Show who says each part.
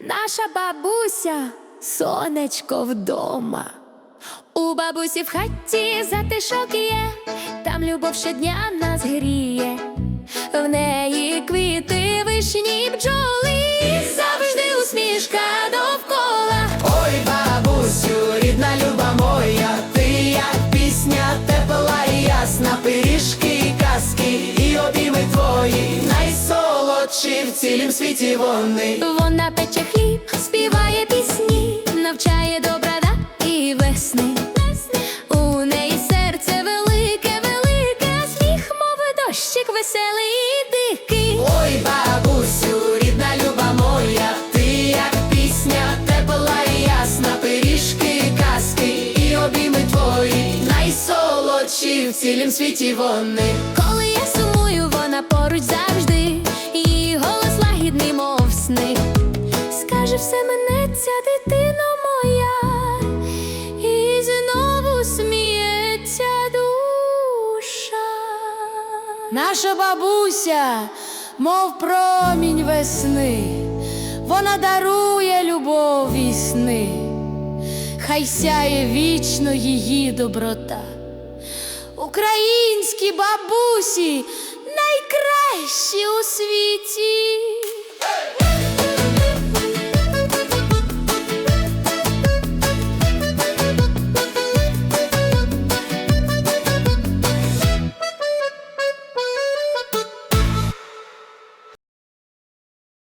Speaker 1: Наша бабуся сонечко вдома. У бабусі в хаті затишок є, там любов щодня нас гріє. В неї квіти, вишні, бджоли, завжди усмішка довкола.
Speaker 2: Ой, бабусю, рідна люба моя, ти як пісня тепла і ясна, пиріжки і казки, і обійми твої, найсолодші в цілім світі вони.
Speaker 1: Вона пече хліб, співає пісні, навчає добра да і весни. У неї серце велике, велике, а сміх, мов дощик веселий і дикий.
Speaker 2: Ой, бабусю, рідна люба моя, ти як пісня тепла і ясна, пиріжки казки, і обійми твої, найсолодші в цілім світі вони.
Speaker 1: Сни. Скаже все мене, ця дитина моя, і знову сміється душа.
Speaker 3: Наша бабуся, мов промінь весни, вона дарує любов і сни, хай сяє вічно її доброта. Українські бабусі найкращі у світі.